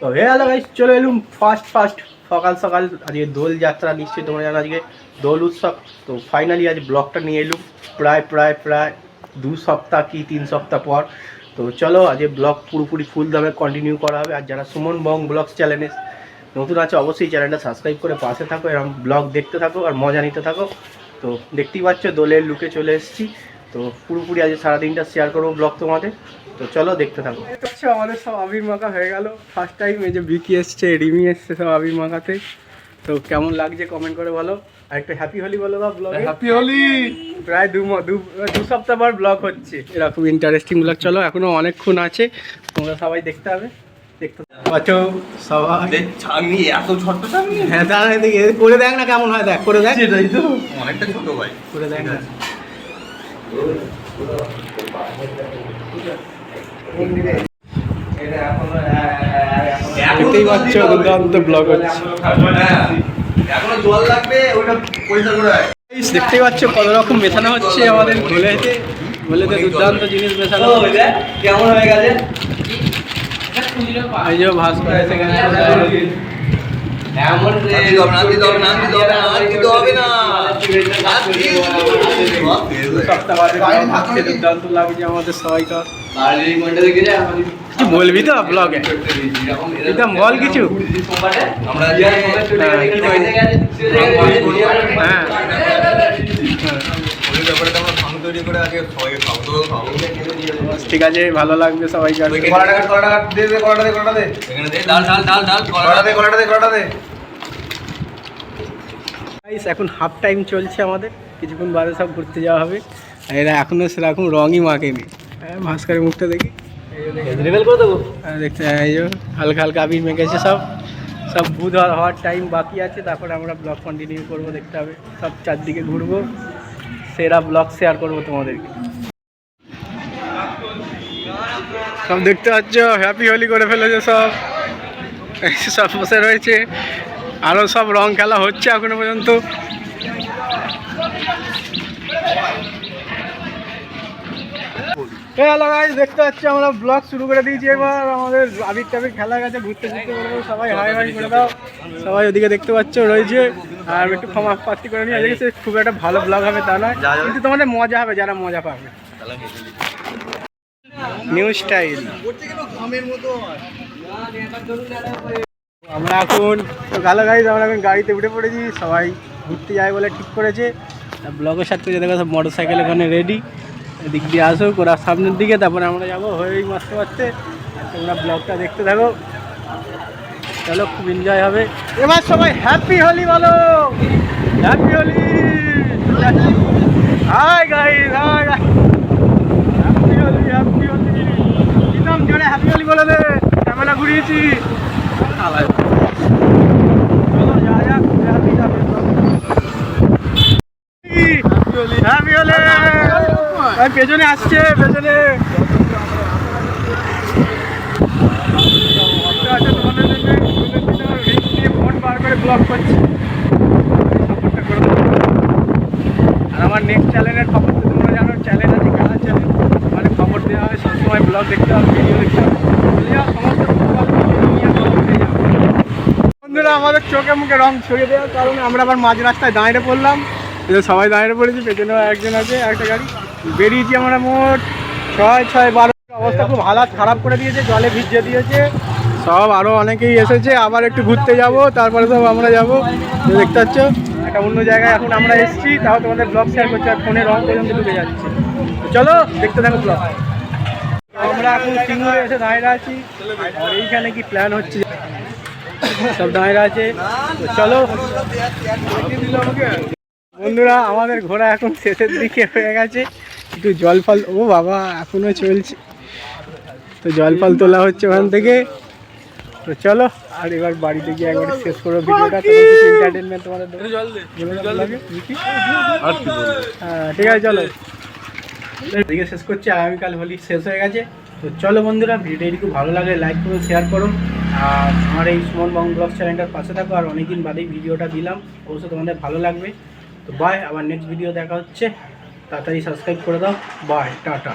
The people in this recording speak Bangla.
তো হে হ্যালো গাইস চলে এলুম ফার্স্ট ফার্স্ট সকাল সকাল। আজকে দোল যাত্রা নিশ্চয়ই তোমরা জানো আজকে, দোল উৎসব। তো ফাইনালি আজ ব্লগটা নিয়ে এলুম। প্রায় প্রায় প্রায় দু সপ্তাহ কি তিন সপ্তাহ পর। তো চলো, আজকে ব্লগ পুরোপুরি ফুল দামে কন্টিনিউ করা হবে। আর যারা সুমন বং ব্লগস চ্যানেলে নতুন আছে, অবশ্যই চ্যানেলটা সাবস্ক্রাইব করে পাশে থাকো এরকম ব্লগ দেখতে থাকো আর মজা নিতে থাকো। তো দেখতেই পাচ্ছ, দোলের লুকে চলে এসেছি। তো পুরোপুরি আজ সারাদিনটা শেয়ার করব ব্লগ তোমাদের। তো চলো দেখতে থাকো। আচ্ছা আমাদের সব আবির মাখা হয়ে গেল। ফার্স্ট টাইম এই যে বিকি এসছে রিমি এসছে সব আবির মাখাতে। তো কেমন লাগছে কমেন্ট করে বলো। আর একটা হ্যাপি হোলি বলো বা ব্লগে হ্যাপি হোলি প্রায় দু ম- দু দু সপ্তাহ পর ব্লগ হচ্ছে। এরকম ইন্টারেস্টিং ব্লগ চলো এখনও অনেকক্ষণ আছে। তোমরা সবাই দেখতে হবে। দেখতে পাচ্ছ সবাই? আমি এত ছোট্ট আমি হ্যাঁ দাঁড়া এদিকে করে দেখ না কেমন হয় দেখ করে দেখ। সেটাই তো। অনেকটা ছোট ভাই। করে দেখ। না দেখতেই পাচ্ছ দুর্দান্ত ব্লগ হচ্ছে। দেখতেই পাচ্ছ কত রকম মেশানো হচ্ছে আমাদের ঘোলেতে ঘোলেতে দুর্দান্ত জিনিস মেশানো হয়েছে? কেমন হয়ে গেছে? ভাস্কর এসে গেছে। এমন নাম দিতে হবে নাম দিতে হবে নাম দিতে হবে না আমাদের সবাইকার কিছু বলবি তো ব্লগে এটা বল কিছু আমরা হ্যাঁ করে আগে সবাইকে খাব খাব ঠিক আছে ভালো লাগবে কলাটা কলাটা দে দে কলাটা দে কলাটা দে। এখানে দে ডাল ডাল ডাল ডাল কলাটা দে কলাটা দে কলাটা দে। Guys, এখন হাফ টাইম চলছে আমাদের। কিছুক্ষণ বাদে সব ঘুরতে যাওয়া হবে। এরা এখনও সেরকম রঙই মাখেনি। হ্যাঁ ভাস্করের মুখটা দেখি। লেভেল করে দেবো? দেখতে এই যে হালকা হালকা আবির মেখেছে সব। সব বুধ হওয়ার হওয়ার টাইম বাকি আছে। তারপরে আমরা ব্লগ কন্টিনিউ করব দেখতে হবে। সব চারদিকে ঘুরবো। সেরা ব্লগ শেয়ার করব তোমাদেরকে। সব দেখতে পাচ্ছ হ্যাপি হোলি করে ফেলেছে সব। সব বসে রয়েছে। আরও সব রং খেলা হচ্ছে এখনও পর্যন্ত। হ্যালো গাইস দেখতে পাচ্ছি, আমরা ব্লগ শুরু করে দিয়েছি এবার। আমাদের আবির টাবির খেলা গেছে, ঘুরতে ঘুরতে করব সবাই হাই হাই করে দাও। সবাই ওদিকে দেখতে পাচ্ছ, রয়েছে। আর একটু ক্ষমা প্রার্থী করে নিয়ে আজকে খুব একটা ভালো ব্লগ হবে তা নয়। কিন্তু তোমাদের মজা হবে, যারা মজা পাবে। নিউ স্টাইল আমরা এখন তো গালো গাইজ আমরা এখন গাড়িতে উঠে পড়েছি। সবাই ঘুরতে যায় বলে ঠিক করেছে। ব্লগের সাথে যে দেখো মোটর সাইকেল ওখানে রেডি এদিক দিয়ে আসুক ওরা সামনের দিকে, তারপরে আমরা যাব হয়েই মারতে মারতে। তোমরা ব্লগটা দেখতে থাকো। চলো, খুব এনজয় হবে। এবার সবাই হ্যাপি হোলি বলো। Happy Holi. Hi guys happy Holi happy Holi. একদম জোরে হ্যাপি হোলি বলে দে ক্যামেরা ঘুরিয়েছি চলো যা যা হ্যাপি হোলি হ্যাপি হোলি ভাই পেছনে আসছে, পেছনে। করে আর আমার নেক্সট চ্যানেলের খবর চ্যানেল আছে মানে খবর দেওয়া হয় দেখতে হবে। বন্ধুরা, আমাদের চোখে মুখে রং ছড়িয়ে দেওয়ার কারণে আমরা আবার মাঝ রাস্তায় দাঁড়িয়ে পড়লাম। সবাই দাঁড়িয়ে পড়েছি, পেছনেও একজন আছে একটা গাড়ি। বেরিয়েছি আমরা মোট ছয় ছয়, বারো। অবস্থা খুব হালাত খারাপ করে দিয়েছে, জলে ভিজিয়ে দিয়েছে। সব আরও অনেকেই এসেছে, আবার একটু ঘুরতে যাব, তারপরে সব আমরা যাব। দেখতে পাচ্ছ, একটা অন্য জায়গায় এখন আমরা এসেছি, তাও তোমাদের ব্লগ শেয়ার করছি, আর ফোনে রং পর্যন্ত ঢুকে যাচ্ছে। চলো, দেখতে থাকো ব্লগ আমরা এখন সিংহ এসে দাঁড়িয়ে আছি এইখানে কি প্ল্যান হচ্ছে? সব দাঁড়িয়ে আছে। চলো। বন্ধুরা, আমাদের ঘোরা এখন শেষের দিকে হয়ে গেছে। একটু জল ফল ও বাবা এখনও চলছে। তো জল ফল তোলা হচ্ছে ওখান থেকে। তো চলো আর এবার বাড়িতে গিয়ে একবার শেষ করো ভিডিওটা। এন্টারটেনমেন্ট তোমাদের হ্যাঁ ঠিক আছে চলো। এদিকে শেষ করছি আগামীকাল হোলি শেষ হয়ে গেছে। তো চলো বন্ধুরা ভিডিওটা যদি খুব ভালো লাগে লাইক করো শেয়ার করো। আর আমার এই সুমন বং ব্লগ চ্যানেলটার পাশে থাকো আর অনেকদিন বাদেই ভিডিওটা দিলাম। অবশ্যই তোমাদের ভালো লাগবে। তো বাই আবার নেক্সট ভিডিও দেখা হচ্ছে। তাড়াতাড়ি সাবস্ক্রাইব করে দাও। Bye tata.